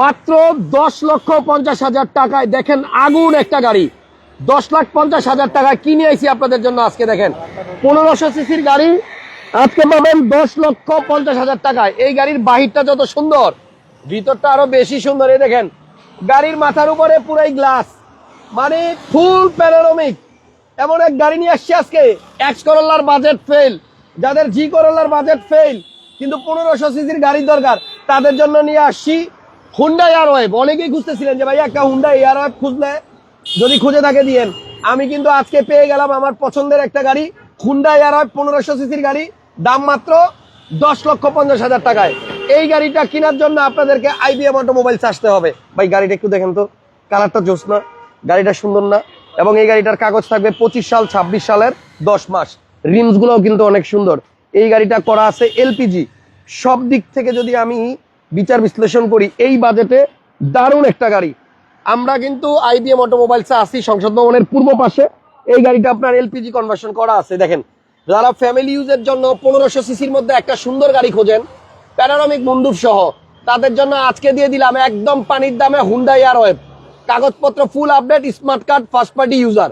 মাত্র দশ লক্ষ পঞ্চাশ হাজার টাকায় দেখেন আগুন একটা গাড়ি। দশ লাখ পঞ্চাশ হাজার টাকায় কিনে আইছি আপনাদের জন্য আজকে দেখেন? পনেরোশো সিসির গাড়ি, আজকে পাবেন দশ লক্ষ পঞ্চাশ হাজার টাকায়। এই গাড়ির বাহিরটা যত সুন্দর, ভিতরটা আরও বেশি সুন্দর, এই দেখেন। গাড়ির মাথার উপরে পুরাই গ্লাস মানে ফুল প্যানোরামিক এমন এক গাড়ি নিয়ে আসছি আজকে। এক্স করোলার বাজেট ফেল যাদের জি করোলার বাজেট ফেল কিন্তু পনেরোশো সিসির গাড়ির দরকার। তাদের জন্য নিয়ে আসছি হুন্ডা এয়ারওয়েভ অনেকেই খুঁজতেছিলেন যে ভাই একটা হুন্ডা এয়ারওয়েভ খুঁজলে যদি খুঁজে থাকে দিয়েন। আমি কিন্তু আজকে পেয়ে গেলাম আমার পছন্দের একটা গাড়ি হুন্ডা এয়ারওয়েভ পনেরোশো সিসির গাড়ি, দাম মাত্র দশ লক্ষ পঞ্চাশ হাজার টাকায়। এই গাড়িটা কেনার জন্য আপনাদেরকে আইবিএম অটোমোবাইলস আসতে হবে। ভাই, গাড়িটা একটু দেখেন তো, কালারটা জোস না, গাড়িটা সুন্দর না, এবং এই গাড়িটার কাগজ থাকবে পঁচিশ সাল, ছাব্বিশ সালের দশ মাস। রিমস গুলোও কিন্তু অনেক সুন্দর। এই গাড়িটা করা আছে এলপিজি সব দিক থেকে যদি আমি বিচার বিশ্লেষণ করি এই বাজেটে দারুণ একটা গাড়ি। আমরা কিন্তু আইবিএম অটোমোবাইলসে আসি সংসদ ভবনের পূর্ব পাশে। এই গাড়িটা আপনার এলপিজি কনভার্সন করা আছে দেখেন। যারা ফ্যামিলি ইউজের জন্য পনেরোশো সিসির মধ্যে একটা সুন্দর গাড়ি খোঁজেন প্যানোরামিক মুন্ডুপ সহ তাদের জন্য আজকে দিয়ে দিলাম একদম পানির দামে হুন্ডা এয়ারওয়েভ কাগজপত্র full update smart card first party user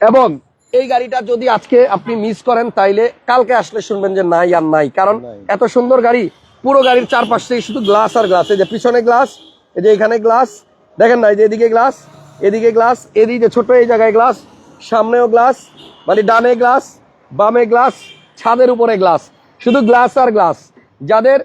এবং এই গাড়িটা যদি আজকে আপনি মিস করেন তাইলে কালকে আসলে শুনবেন যে নাই আর নাই কারণ এত সুন্দর গাড়ি পুরো গাড়ির চারপাশ থেকে শুধু গ্লাস আর গ্লাস এই যে পিছনে গ্লাস এই যে এখানে গ্লাস দেখেন না, এই যে এদিকে গ্লাস এদিকে গ্লাস এদিকে ছোট এই জায়গায় গ্লাস সামনেও গ্লাস মানে ডানে গ্লাস বামে গ্লাস ছাদের উপরে গ্লাস শুধু গ্লাস আর গ্লাস যাদের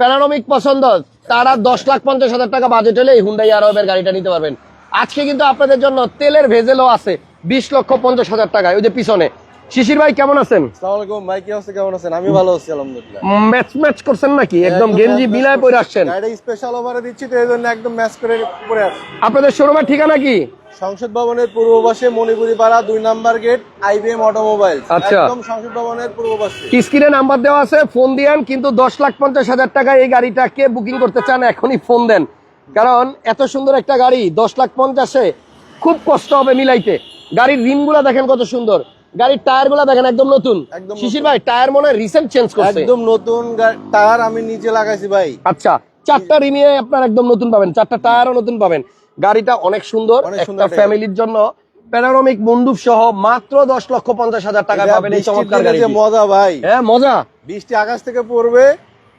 প্যানারমিক পছন্দ, তারা দশ লাখ পঞ্চাশ হাজার টাকা বাজেট হলে এই হুন্ডাই আরবের গাড়িটা নিতে পারবেন। আজকে কিন্তু আপনাদের জন্য তেলের ভেজেলও আছে, বিশ লক্ষ পঞ্চাশ হাজার টাকায়, ওই যে পিছনে। শিশির ভাই কেমন আছেন? আসসালামু ভাই কি অবস্থা? কেমন আছেন? আমি ভালো আছি আলহামদুলিল্লাহ। ম্যাচ ম্যাচ করছেন নাকি? একদম গেঞ্জি পরে আসছেন। গাড়িটা স্পেশাল ওভারে দিচ্ছি তো একদম ম্যাচ করে পরে আসছি আপনাদের শোরুমের ঠিকানা কি? সংসদ ভবনের পূর্ব পাশে মণিপুরি পাড়া দুই নাম্বার গেট আইবিএম অটোমোবাইল আচ্ছা। একদম সংসদ ভবনের পূর্ব পাশে। স্ক্রিনে নাম্বার দেওয়া আছে? ফোন দিয়েন কিন্তু দশ লাখ পঞ্চাশ হাজার টাকা এই গাড়িটাকে বুকিং করতে চান এখনই ফোন দেন। কারণ এত সুন্দর একটা গাড়ি দশ লাখ পঞ্চাশে খুব কষ্ট হবে মিলাইতে। গাড়ির রিমগুলা দেখেন কত সুন্দর। গাড়ির টায়ারগুলা দেখেন একদম নতুন। শিশির ভাই টায়ার মনে রিসেন্ট চেঞ্জ করছে। একদম নতুন টায়ার আমি নিজে লাগাইছি ভাই। আচ্ছা চারটা রিমে আপনার একদম নতুন পাবেন। চারটা টায়ারও নতুন পাবেন। গাড়িটা অনেক সুন্দর একটা ফ্যামিলির জন্য। প্যানোরামিক মন্ডুপ সহ মাত্র দশ লক্ষ পঞ্চাশ হাজার টাকা পাবেন এই চমৎকার গাড়ি মজা ভাই। হ্যাঁ মজা। বৃষ্টি আকাশ থেকে পড়বে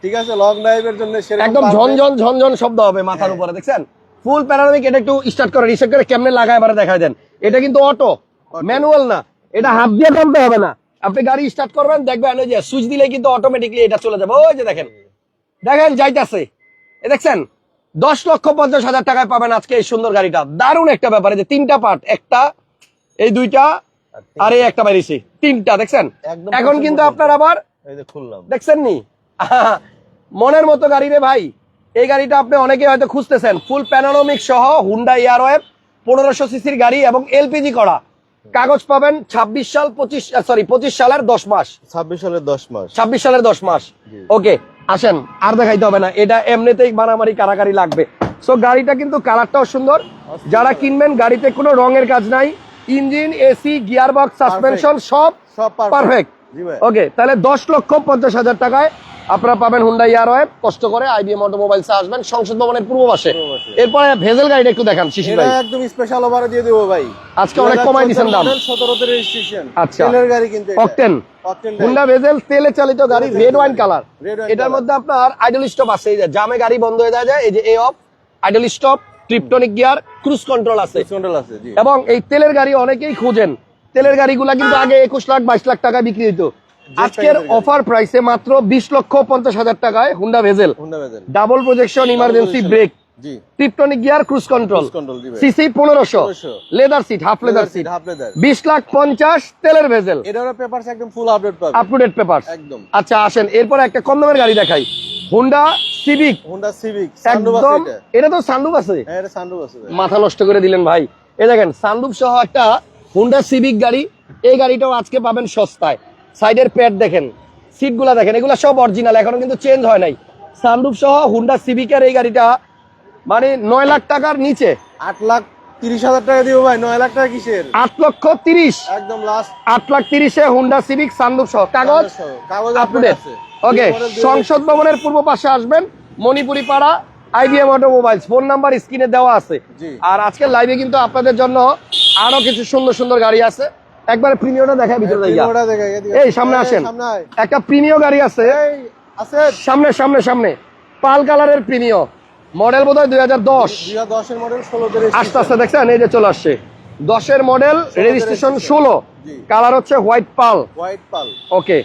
ঠিক আছে লং ড্রাইভের জন্য একদম ঝনঝন ঝনঝন শব্দ হবে মাথার উপরে দেখছেন? ফুল প্যানোরামিক এটা একটু স্টার্ট করে স্টার্ট করে কেমনে লাগায় এবারে দেখায় দেন। এটা কিন্তু অটো ম্যানুয়াল না। এটা হাত দিয়ে টানতে হবে না। আপনি গাড়ি স্টার্ট করবেন দেখবেন ওই যে সুইচ দিলে কিন্তু অটোমেটিকলি এটা চলে যাবে। ওই যে দেখেন দেখেন যাইতাছে। এ দেখছেন দশ লক্ষ পঞ্চাশ হাজার টাকায় পাবেন আজকে এই সুন্দর গাড়িটা। দারুণ একটা ব্যাপারে যে তিনটা পার্ট একটা এই দুইটা আর এই একটা বাইরেছি তিনটা দেখছেন? এখন কিন্তু আপনার আবার খুললাম। দেখছেন নি? মনের মতো গাড়ি রে ভাই। এই গাড়িটা আপনি অনেকে হয়তো খুঁজতেছেন। ফুল প্যানোরামিক সহ হুন্ডা ইয়ারওয়েভ পনেরোশো সিসির গাড়ি এবং এলপিজি করা। কাগজ পাবেন ছাব্বিশ সাল পঁচিশ সরি পঁচিশ সালের দশ মাস। ছাব্বিশ সালের দশ মাস। ছাব্বিশ সালের দশ মাস। ওকে আসেন আর দেখাইতে হবে না। এটা এমনিতেই মারামারি কারাকারি লাগবে। সো গাড়িটা কিন্তু কালারটাও সুন্দর। যারা কিনবেন গাড়িতে কোনো রঙের কাজ নাই। Engine AC gear box suspension সব সব পারফেক্ট ওকে তাহলে দশ লক্ষ পঞ্চাশ হাজার টাকায় আপনারা পাবেন হুন্ডা ইয়ারওয়েভ কষ্ট করে আইবিএম অটোমোবাইলসে আসবেন সংসদ ভবনের পূর্ব পাশে এরপরে ভেজেল গাড়িটা একটু দেখান শিশির ভাই। একদম স্পেশাল ওভারে দিয়ে দেবো ভাই। আজকে অনেক কমাই দিছেন দাম। সতেরোতে রেজিস্ট্রেশন আচ্ছা। তেলের গাড়ি কিন্তু এটা। অকটেন হুন্ডা ভেজেল তেলে চালিত গাড়ি রেড ওয়াইন কালার এটার মধ্যে আপনার আইডল স্টপ আছে এই যে জামে গাড়ি বন্ধ হয়ে যায় এই যে এ of idle stop tiptronic gear cruise control আছে এবং এই তেলের গাড়ি অনেকেই খোঁজেন। তেলের গাড়িগুলা কিন্তু আগে একুশ লাখ বাইশ লাখ টাকায় বিক্রি হতো আজকের অফার প্রাইসে মাত্র বিশ লক্ষ পঞ্চাশ হাজার টাকায় Honda Vezel double projection emergency. Brake tiptronic gear cruise control. CC পনেরোশো। Leather seat half leather seat বিশ লাখ পঞ্চাশ তেলের ভেজেল আপডেট পেপার আচ্ছা আসেন। এরপরে একটা কম দামের গাড়ি দেখাই। হুন্ডা সিভিক হুন্ডা সিভিক একদম এটা। তো আছে। হ্যাঁ। মাথা নষ্ট করে দিলেন ভাই। এই দেখেন সানরুফ সহ একটা হুন্ডা সিভিক গাড়ি। এই গাড়িটাও আজকে পাবেন সস্তায়। সাইডের প্যাড দেখেন সিটগুলা দেখেন এগুলা সব অরিজিনাল এখনও কিন্তু চেঞ্জ হয় নাই। সানরুফ সহ হুন্ডা সিভিকের এই গাড়িটা মানে নয় লাখ টাকার নিচে। আট লাখ তিরিশ হাজার টাকা দিব ভাই নয় লাখ টাকা কিসের? আট লক্ষ তিরিশ। একদম লাস্ট আট লাখ তিরিশে হুন্ডা সিভিক সানরুফ সহ। কাগজ? কাগজ ওকে সংসদ ভবনের পূর্ব পাশে আসবেন মণিপুরি পাড়া আইবিএম অটোমোবাইলস ফোন নাম্বার স্ক্রিনে দেওয়া আছে। আর আজকের লাইভে কিন্তু আপনাদের জন্য আরও কিছু সুন্দর সুন্দর গাড়ি আছে। একবার প্রিমিয়মটা দেখায় ভিতরে এদিকে। এই সামনে আসেন। সামনে একটা প্রিমিয় গাড়ি আছে। সামনে সামনে সামনে। পাল কালারের প্রিমিয় মডেল বোধ হয় দুই হাজার দশ আস্তে আস্তে দেখছেন? এই যে চলে আসছে। দশের মডেল রেজিস্ট্রেশন ষোলো। কালার হচ্ছে white pearl white pearl okay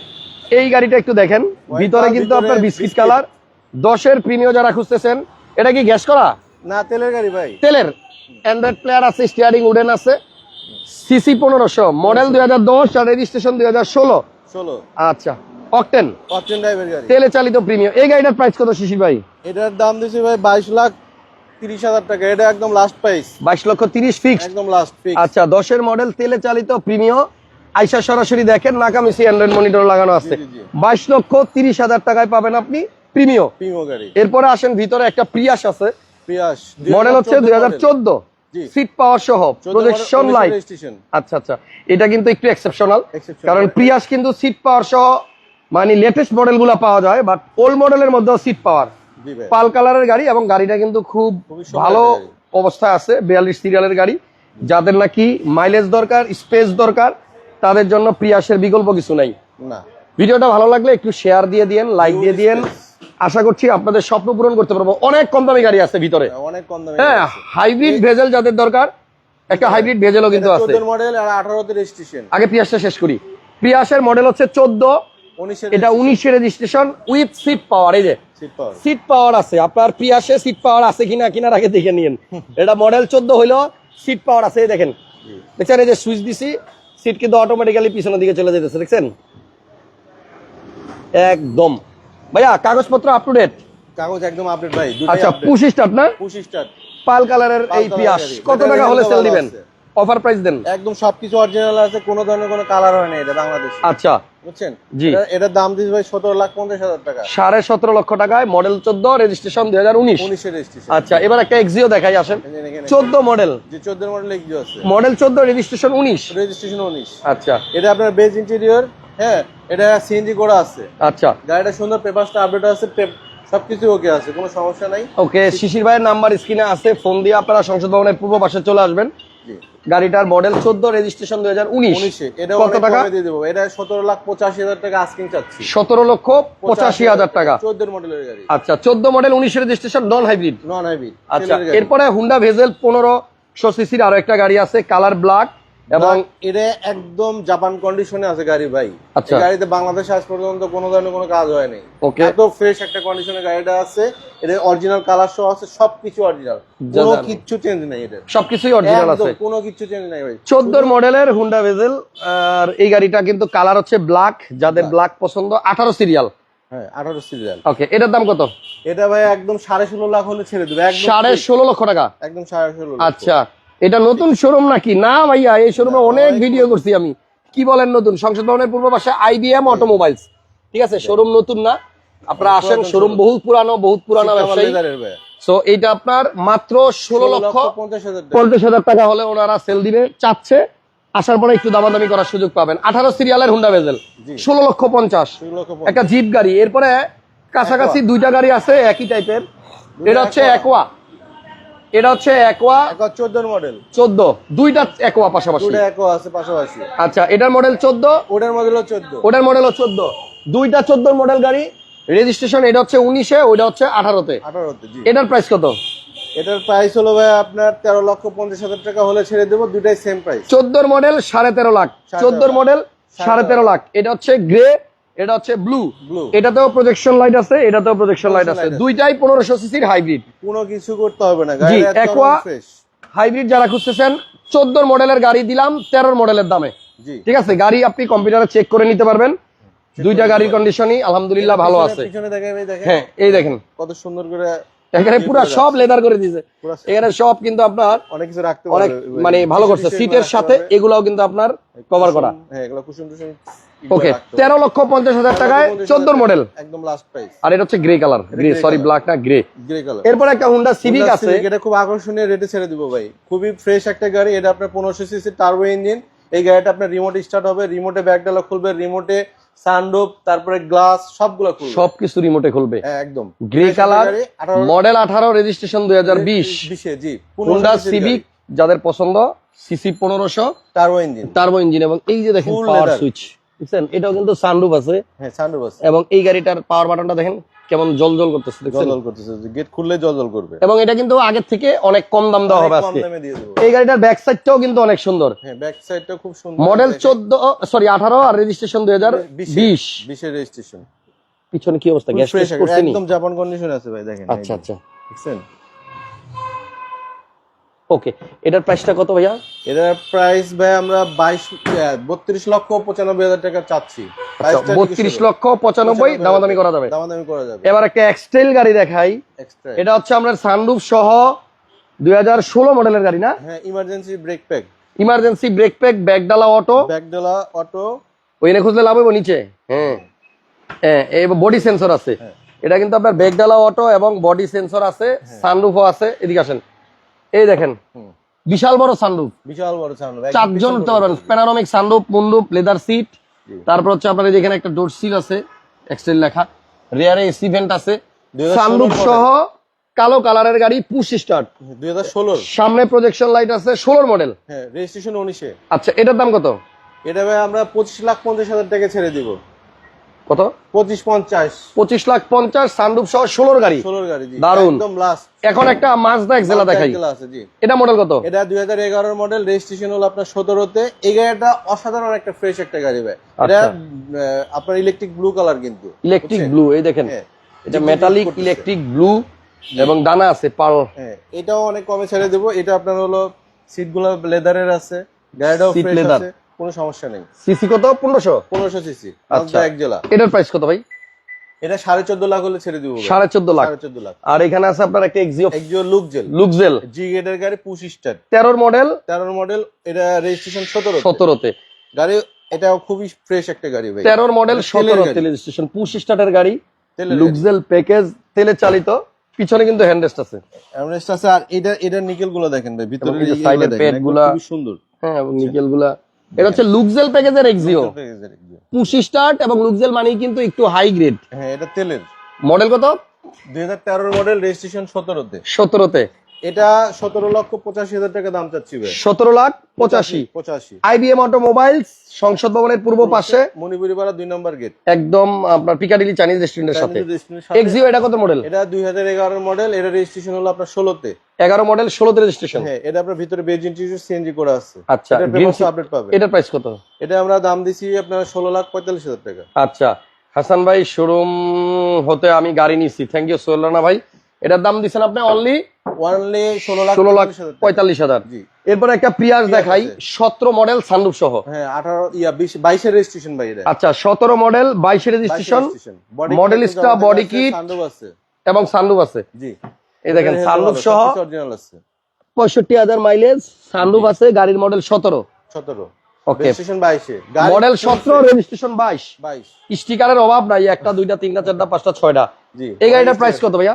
এই গাড়িটা একটু দেখেন। ভিতরে কিন্তু আপনার বিস্কিট। কালার। দশের প্রিমিয় যারা খুঁজতেছেন এটা কি গ্যাস করা? না তেলের গাড়ি ভাই। তেলের। অ্যান্ড্রয়েড প্লেয়ার আছে স্টিয়ারিং উডেন আছে। সিসি পনেরোশো মডেল দুই হাজার দশ আর রেজিস্ট্রেশন দুই হাজার ষোলো। ষোলো। আচ্ছা অকটেন ড্রাইভের গাড়ি। তেলে চালিত প্রিমিয়াম এই গাড়িটার প্রাইস কত শিশির ভাই? এটার দাম দিছি ভাই বাইশ লাখ তিরিশ হাজার টাকা। এটা একদম লাস্ট প্রাইস বাইশ লক্ষ তিরিশ ফিক্স একদম লাস্ট ফিক্স আচ্ছা দশের মডেল তেলে চালিত প্রিমিয় আইসা সরাসরি দেখেন নাকামিসি অ্যান্ড্রয়েড মনিটর লাগানো আছে। বাইশ লক্ষ তিরিশ হাজার টাকায় পাবেন আপনি প্রিমিয় প্রিমো গাড়ি। এরপরে আসেন ভিতরে একটা প্রিয়াস আছে। পিয়াস মডেল হচ্ছে দুই হাজার চোদ্দ। সিট পাওয়ার সহ প্রজেকশন লাইট আচ্ছা আচ্ছা। এটা কিন্তু একটু এক্সেপশনাল কারণ প্রিয়াস কিন্তু সিট পাওয়ার সহ মানে লেটেস্ট মডেলগুলো পাওয়া যায় বাট ওল্ড মডেলের মধ্যেও সিট পাওয়ার পাল কালারের গাড়ি এবং গাড়িটা কিন্তু খুব ভালো। অবস্থায় আছে বিয়াল্লিশ সিরিয়ালের গাড়ি। যাদের নাকি মাইলেজ দরকার স্পেস দরকার তাদের জন্য প্রিয়াসের বিকল্প কিছু নাই। ভিডিওটা ভালো লাগলে একটু শেয়ার দিয়ে দিয়েন লাইক দিয়ে দিয়েন। আশা করছি আপনাদের স্বপ্ন পূরণ করতে পারব। অনেক কম দামি গাড়ি আছে ভিতরে। অনেক কম দামে হ্যাঁ হাইব্রিড ভেজেল যাদের দরকার একটা হাইব্রিড ভেজেলও কিন্তু আছে। মডেল আর আঠারোতে রেজিস্ট্রেশন আগে প্রিয়াসটা শেষ করি। প্রিয়াসের মডেল হচ্ছে চোদ্দ। উনিশের এটা উনিশের রেজিস্ট্রেশন উইথ সিট পাওয়ার এই যে। সিট পাওয়ার সিট পাওয়ার আছে। আপনার প্রিয়াসে সিট পাওয়ার আছে কিনা কিনার আগে দেখে নিন। এটা মডেল চোদ্দ হইল সিট পাওয়ার আছে দেখেন। দেখছেন এই যে সুইচ দিছি সিট কিন্তু অটোমেটিক্যালি পিছনের দিকে চলে যেতেছে দেখছেন? একদম। ভাইয়া কাগজপত্র আপ টু ডেট কাগজ একদম আপডেট ভাই আচ্ছা পুশ স্টার্ট না? পুশ স্টার পাল কালারের এই পিয়াস কত টাকা হলে সেল দিবেন? অফার প্রাইস দেন। একদম সবকিছু অরিজিনাল আছে কোনো ধরনের কোনো কালার হয় না এটা বাংলাদেশ। আচ্ছা। বুঝছেন? জি। এটা- এটার দাম দিস ভাই সতেরো লাখ পঞ্চাশ হাজার টাকা। সাড়ে সতেরো লক্ষ টাকায় মডেল চোদ্দ রেজিস্ট্রেশন দুই হাজার উনিশ। উনিশের রেজিস্ট্রেশন আচ্ছা এবার একটা এক্সিও দেখাই আসেন। চোদ্দ মডেল যে চোদ্দ মডেল এগিয়ে আছে। মডেল চোদ্দ রেজিস্ট্রেশন উনিশ। রেজিস্ট্রেশন উনিশ। আচ্ছা। এটা আপনার বেজ ইন্টেরিয়র হ্যাঁ এটা সিএনজি করা আছে। আচ্ছা। গাড়িটা সুন্দর পেপারসটা আপডেট আছে সবকিছু ওকে আছে কোনো সমস্যা নাই। ওকে শিশির ভাইয়ের নাম্বার স্ক্রিনে আছে ফোন দিয়ে আপনারা সংসদ ভবনের পূর্ব পাশে চলে আসবেন। গাড়িটার মডেল চোদ্দ রেজিস্ট্রেশন দুই হাজার উনিশ। উনিশে এটা কত টাকা? দিয়ে দেবো। এটা সতেরো লাখ পঁচাশি হাজার টাকা আস্কিং চাচ্ছি। সতেরো লক্ষ পঁচাশি হাজার টাকা। চোদ্দের মডেলের গাড়ি। আচ্ছা চোদ্দ মডেল উনিশ registration non hybrid non hybrid আচ্ছা এরপরে হুন্ডা ভেজেল পনেরো সিসির আরও একটা গাড়ি আছে কালার ব্ল্যাক এবং এটা একদম জাপান কন্ডিশনে আছে গাড়ি ভাই। আচ্ছা। গাড়িতে বাংলাদেশে আজ পর্যন্ত কোনো ধরনের কোনো কাজ হয়নি এত ফ্রেশ একটা কন্ডিশনে গাড়িটা আছে এটা অরিজিনাল কালার সহ আছে সবকিছু অরিজিনাল কোনো চেঞ্জ নেই এটা সবকিছুই অরিজিনাল আছে। কোনো চেঞ্জ নাই ভাই। চোদ্দোর মডেলের হুন্ডা ভেজেল আর এই গাড়িটা কিন্তু কালার হচ্ছে ব্ল্যাক যাদের ব্ল্যাক পছন্দ আঠারো সিরিয়াল হ্যাঁ আঠারো সিরিয়াল ওকে এটার দাম কত? এটা ভাই একদম সাড়ে ষোলো লাখ হলে ছেড়ে দেবে একদম সাড়ে ষোলো লক্ষ টাকা। একদম সাড়ে ষোলো লাখ। আচ্ছা। এটা নতুন শোরুম নাকি? না ভাইয়া এই শোরুমে অনেক ভিডিও করছি আমি। কি বলেন নতুন? সংসদ ভবনের পূর্ব পাশে আইবিএম অটোমোবাইলস ঠিক আছে শোরুম নতুন না। আপনারা আসেন শোরুম বহুত পুরানো বহুত পুরানো ব্যবসায়ী। সো এইটা আপনার মাত্র ষোলো লক্ষ পঞ্চাশ হাজার টাকা। হলে ওনারা সেল দিবে চাচ্ছে। আসার পরে একটু দামাদামি করার সুযোগ পাবেন। আঠারো সিরিয়ালের হুন্ডা ভেজেল জি। ষোলো লক্ষ পঞ্চাশ। একটা জিপ গাড়ি। এরপরে কাছাকাছি দুইটা গাড়ি আছে একই টাইপের এটা হচ্ছে। একোয়া এটা হচ্ছে একোয়া চোদ্দোর মডেল চোদ্দ। দুইটা একোয়া পাশাপাশি। দুটো একো আছে পাশাপাশি। আচ্ছা এটার মডেল চোদ্দ? ওটার মডেল চোদ্দ। ওটার মডেল চোদ্দ। দুইটা চোদ্দ মডেল গাড়ি। রেজিস্ট্রেশন এটা হচ্ছে উনিশে ওইটা হচ্ছে আঠারোতে। আঠারোতে জি। এটার প্রাইস কত? এটার প্রাইস হলো ভাই আপনার তেরো লক্ষ পঞ্চাশ হাজার টাকা হলে ছেড়ে দেবো দুটাই সেম প্রাইস চোদ্দোর মডেল সাড়ে তেরো লাখ। চোদ্দোর মডেল সাড়ে তেরো লাখ। এটা হচ্ছে গ্রে এটা হচ্ছে ব্লু। এটাতেও প্রজেকশন লাইট আছে এটাতেও প্রজেকশন লাইট আছে। দুইটাই পনেরোশো সিসির হাইব্রিড কোনো কিছু করতে হবে না জি, হাইব্রিড যারা খুঁজতেছেন চোদ্দোর মডেলের গাড়ি দিলাম তেরোর মডেলের দামে। জি। ঠিক আছে গাড়ি আপনি কম্পিউটারে চেক করে নিতে পারবেন। দুইটা গাড়ির কন্ডিশনই আলহামদুলিল্লাহ ভালো আছে। হ্যাঁ এই দেখেন। কত সুন্দর করে এখানে পুরো সব লেদার করে দিয়েছে এখানে সব কিন্তু আপনার অনেক কিছু রাখতে অনেক। মানে ভালো করছে। সিটের সাথে এগুলাও কিন্তু আপনার কভার করা। হ্যাঁ এগুলো কুশন টুশন ওকে তেরো লক্ষ পঞ্চাশ হাজার টাকায় চোদ্দোর মডেল একদম লাস্ট প্রাইস আর এটা হচ্ছে grey colour grey sorry black না গ্রে গ্রে কালার এরপর একটা হুন্ডা সিভিক আছে। এটা খুব আকর্ষণীয় রেটে ছেড়ে দিব ভাই। খুবই ফ্রেশ একটা গাড়ি এটা আপনার পনেরোশো সিসি টার্বো ইঞ্জিন এই গাড়িটা আপনার রিমোট স্টার্ট হবে রিমোটে ব্যাগ ডালা খুলবে রিমোটে সানরুফ তারপরে গ্লাস সবগুলো খুলবে। সবকিছু রিমোটে খুলবে। হ্যাঁ, একদম। গ্রে কালার 18 মডেল আঠারো রেজিস্ট্রেশন দুই হাজার বিশ। বিশে জি হুন্ডা সিভিক যাদের পছন্দ সিসি পনেরোশো টার্বো ইঞ্জিন টার্বো ইঞ্জিন এবং এই যে দেখেন পাওয়ার সুইচ বুঝছেন? এটাও কিন্তু সানরুফ আছে। হ্যাঁ সানরুফ আছে। এবং এই গাড়িটার পাওয়ার বাটনটা দেখেন কেমন জল জল করতেছে জল করতেছে গেট খুললে জল জল করবে। এবং এটা কিন্তু আগের থেকে অনেক কম দাম দেওয়া হবে আজকে। এই গাড়িটার ব্যাক সাইডটাও কিন্তু অনেক সুন্দর। হ্যাঁ ব্যাক সাইডটা খুব সুন্দর। মডেল চোদ্দ সরি আঠারো আর রেজিস্ট্রেশন দুই হাজার বিশ বিশের রেজিস্ট্রেশন পিছনে কি অবস্থা? গ্যাস একদম জাপান কন্ডিশন আছে ভাই দেখেন। আচ্ছা আচ্ছা। দেখছেন? ওকে এটার প্রাইসটা কত ভাইয়া? এটার প্রাইস ভাই আমরা বাইশ বত্রিশ লক্ষ পঁচানব্বই হাজার টাকা চাচ্ছি। আচ্ছা বত্রিশ লক্ষ পঁচানব্বই দামাদামি করা যাবে। দামাদামি করা যাবে। এবার একটা এক্সটেল গাড়ি দেখাই। এটা হচ্ছে আমরা সানরুফ সহ দুই হাজার ষোলো মডেলের গাড়ি না? হ্যাঁ emergency brake pack emergency brake pack ব্যাগডালা auto ব্যাকডালা অটো ওইখানে খুঁজলে লাভ হইব নিচে? হ্যাঁ। হ্যাঁ এই বডি সেন্সর আছে। হ্যাঁ। এটা কিন্তু আপনার ব্যাগডালা অটো এবং বডি সেন্সর আছে সানরুফও আছে। এদিকে আসেন। এই দেখেন। বিশাল বড় সানরুফ বিশাল বড় সাউন্ড চারজন উঠতে পারবেন প্যানারোমিক সানরুফ মুন্ডুপ লেদার সিট তারপর হচ্ছে আপনার এই যে এখানে একটা ডোর সিল আছে এক্সটেল লেখা। রিয়ারে এসি ভেন্ট আছে। 2016 সানরুফ সহ কালো কালারের গাড়ি পুশ স্টার্ট দুই সামনে প্রজেকশন লাইট আছে ষোলোর মডেল হ্যাঁ রেজিস্ট্রেশন উনিশে। আচ্ছা এটার দাম কত? এটা ভাই আমরা পঁচিশ লাখ পঞ্চাশ হাজার টাকা ছেড়ে দিব। কত? পঁচিশ পঞ্চাশ। পঁচিশ লাখ পঞ্চাশ সানরুফ সহ ষোলোর গাড়ি। ষোলোর গাড়ি জি। দারুণ। এখন একটা মাজদা এক্সেলা দেখাই। জি। এটা মডেল কত? এটা দুই হাজার এগারোর মডেল রেজিস্ট্রেশন হলো আপনার সতেরোতে। এই গাড়িটা অসাধারণ একটা ফ্রেশ একটা গাড়ি ভাই। এটা আচ্ছা। আপনার ইলেকট্রিক ব্লু কালার কিন্তু। ইলেকট্রিক ব্লু এই দেখেন। হ্যাঁ। এটা মেটালিক ইলেকট্রিক ব্লু এবং দানা আছে পার্ল হ্যাঁ এটাও অনেক কমে ছেড়ে দেবো। এটা আপনার হলো সিটগুলো লেদারের আছে। গাড়িটাও ফ্রেশ আছে। কোনো সমস্যা নেই। সিসি কত? পনেরোশো? পনেরোশো সিসি আচ্ছা। এক জেলা এটার প্রাইস কত ভাই? এটা সাড়ে চোদ্দ লাখ হলে ছেড়ে দিব। সাড়ে চোদ্দ লাখ। চোদ্দ লাখ। আর এখানে আছে আপনার একটা এক্সিও একজিও লুক জেল লুকজেল জি গেটের গাড়ি পুশ স্টার তেরোর মডেল তেরোর মডেল এটা রেজিস্ট্রেশন সতেরো সতেরোতে। গাড়ি এটাও খুবই ফ্রেশ একটা গাড়ি ভাই। তেরোর মডেল সতেরো। রেজিস্ট্রেশন পুশ স্টার্টের গাড়ি লুকজেল প্যাকেজ তেলে চালিত। পিছনে কিন্তু হ্যান্ডরেস্ট আছে। অ্যামরেস্ট আছে আর এটা এটার নিকেলগুলো দেখেন ভাই ভিতরে side গুলা। সুন্দর। হ্যাঁ এবং নিকেলগুলা এটা হচ্ছে লুকজেল প্যাকেজের এক্সিও পুশ স্টার্ট এবং লুকজেল মানেই কিন্তু একটু হাই গ্রেড হ্যাঁ এটা তেলের। মডেল কত? দুই হাজার তেরোর মডেল রেজিস্ট্রেশন সতেরোতে। সতেরোতে। এটা সতেরো লক্ষ পঁচাশি হাজার টাকা দাম চাচ্ছি সতেরো লাখ পঁচাশি পঁচাশি। আইবিএম অটোমোবাইলস সংসদ ভবনের পূর্ব পাশে। মণিপুরি পাড়া দুই নম্বর গেট। একদম আপনার পিকাডিলি চাইনিজ রেস্টুরেন্টের সাথে। এক্সিও এটা কত মডেল এটা দুই হাজার এগারোর মডেল এটা রেজিস্ট্রেশন হলো আপনার ষোলোতে। এগারো মডেল ষোলোতে রেজিস্ট্রেশন হ্যাঁ এটা আপনার ভিতরে বেজ ইন্টিরিয়র সিএনজি করা আছে। আচ্ছা আপডেট পাবে এটার প্রাইস কত? এটা আমরা দাম দিছি আপনার ষোলো লাখ পঁয়তাল্লিশ হাজার টাকা। আচ্ছা হাসান ভাই শোরুম হতে আমি গাড়ি নিচ্ছি থ্যাংক ইউ সোলানা ভাই। এটার দাম দিচ্ছেন আপনি অনলি ওয়ানলি ষোলো লাখ লাখ পঁয়তাল্লিশ হাজার টাকা। জি। এরপরে একটা প্রিয়াস দেখাই সতেরো মডেল সানরুফ সহ। হ্যাঁ আঠারো ইয়া বাইশের রেজিস্ট্রেশন আচ্ছা সতেরো মডেল রেজিস্ট্রেশন kit। এবং সানরুফ আছে। জি। এই দেখেন সানরুফ সহ অরিজিনাল আছে। পঁয়ষট্টি হাজার মাইলেজ সানরুফ আছে গাড়ির মডেল সতেরো। মডেল সতেরো রেজিস্ট্রেশন বাইশ। বাইশ। স্টিকারের অভাব নাই একটা দুইটা তিনটা চারটা পাঁচটা ছয়টা। এই গাড়িটার প্রাইস কত ভাইয়া?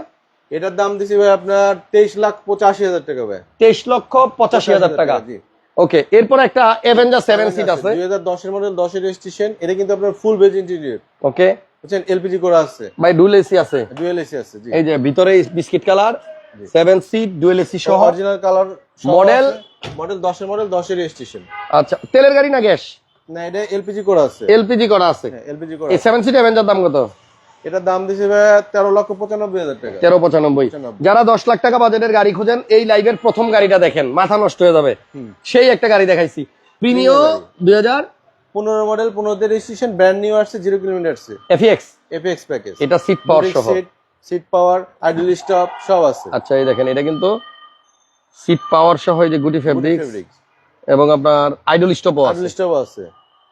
এটার দাম দিছি ভাই আপনার তেইশ লাখ পঁচাশি হাজার টাকা ভাই। তেইশ লক্ষ পঁচাশি হাজার টাকা। জি। ওকে এরপর একটা এভেঞ্জার সেভেন সিট আছে। দুই হাজার দশের মডেল দশের রেজিস্ট্রেশন এটা কিন্তু আপনার ফুল বেজ ইন্টেরিয়র ওকে। বুঝছেন? এলপিজি করা আছে। ভাই ডুয়েল এসি আছে। ডুয়েল এসি আছে জি। এই যে ভিতরে biscuit colour seven seat dual AC সহ। অরিজিনাল কালার মডেল মডেল দশের মডেল দশের রেজিস্ট্রেশন আচ্ছা তেলের গাড়ি না গ্যাস? না এটা এলপিজি করা আছে। এলপিজি করা আছে। হ্যাঁ এলপিজি করা এই সেভেন সিট এভেঞ্জার দাম কত? এটার দাম দিছে তেরো লক্ষ পঁচানব্বই হাজার টাকা। তেরো পঁচানব্বই। যারা দশ লাখ টাকা বাজেটের গাড়ি খুঁজেন এই লাইভের প্রথম গাড়িটা দেখেন মাথা নষ্ট হয়ে যাবে। সেই একটা গাড়ি দেখাইছি। প্রিমিও দুই হাজার? পনেরো মডেল পনেরোতে রেজিস্ট্রেশন ব্র্যান্ড নিউ আসছে জিরো কিলোমিটার আসছে। এফিএক্স এফএক্স প্যাকেজ এটা সিট পাওয়ার সহ। সিট পাওয়ার আইডল স্টপ সব আছে। আচ্ছা এই দেখেন এটা কিন্তু সিট পাওয়ার সহ এই যে গুটি ফেব্রিক ফেব্রিক্স এবং আপনার আইডল স্টপও আছে। আইডল স্টপ আছে।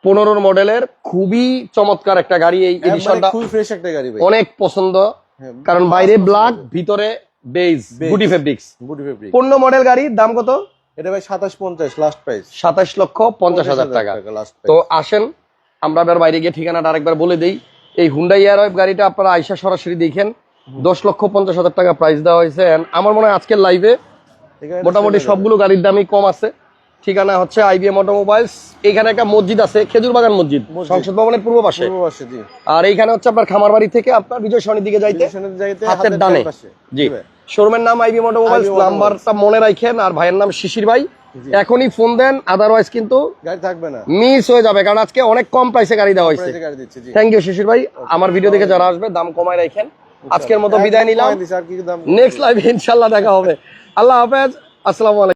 পনেরোর মডেলের খুবই চমৎকার একটা গাড়ি এই এডিশনটা খুবই ফ্রেশ একটা গাড়ি ভাই। অনেক পছন্দ। হ্যাঁ, কারণ বাইরে ব্ল্যাক ভিতরে বেজ। গুটি ফেব্রিক্স বুটি ফেব্রিক পনেরো মডেল গাড়ি দাম কত? এটা ভাই সাতাশ পঞ্চাশ লাস্ট প্রাইস সাতাশ লক্ষ পঞ্চাশ হাজার টাকা। তো আসেন আমরা আবার বাইরে গিয়ে ঠিকানাটা আরেকবার বলে দেই। এই হুন্ডাই এয়ারওয়েভ গাড়িটা আপনারা আইসা সরাসরি দেখেন। দশ লক্ষ পঞ্চাশ হাজার টাকা প্রাইস দেওয়া হয়েছে। আমার মনে হয় আজকের লাইভে মোটামুটি সবগুলো গাড়ির দামই কম আছে। ঠিকানা হচ্ছে আইবিএম অটোমোবাইলস এখানে একটা মসজিদ আছে খেজুর বাগান মসজিদ। সংসদ ভবনের পূর্ব পাশে। আর এইখানে হচ্ছে আপনার খামারবাড়ি থেকে আপনার বিজয় সরণির দিকে যাইতে হাতের ডানে। জি। শোরুমের নাম আইবি অটোমোবাইলস নাম্বারটা মনে রাখেন আর ভাইয়ের নাম শিশির ভাই। এখনই ফোন দেন আদারওয়াইজ কিন্তু গাড়ি থাকবে না। মিস হয়ে যাবে কারণ আজকে অনেক কম প্রাইসে গাড়ি দেওয়া হয়েছে। থ্যাংক ইউ শিশির ভাই। আমার ভিডিও দেখে যারা আসবে দাম কমায় রাখেন। আজকের মতো বিদায় নিলাম। নেক্সট লাইভে ইনশাল্লাহ দেখা হবে। আল্লাহ হাফেজ। আসসালামু আলাইকুম।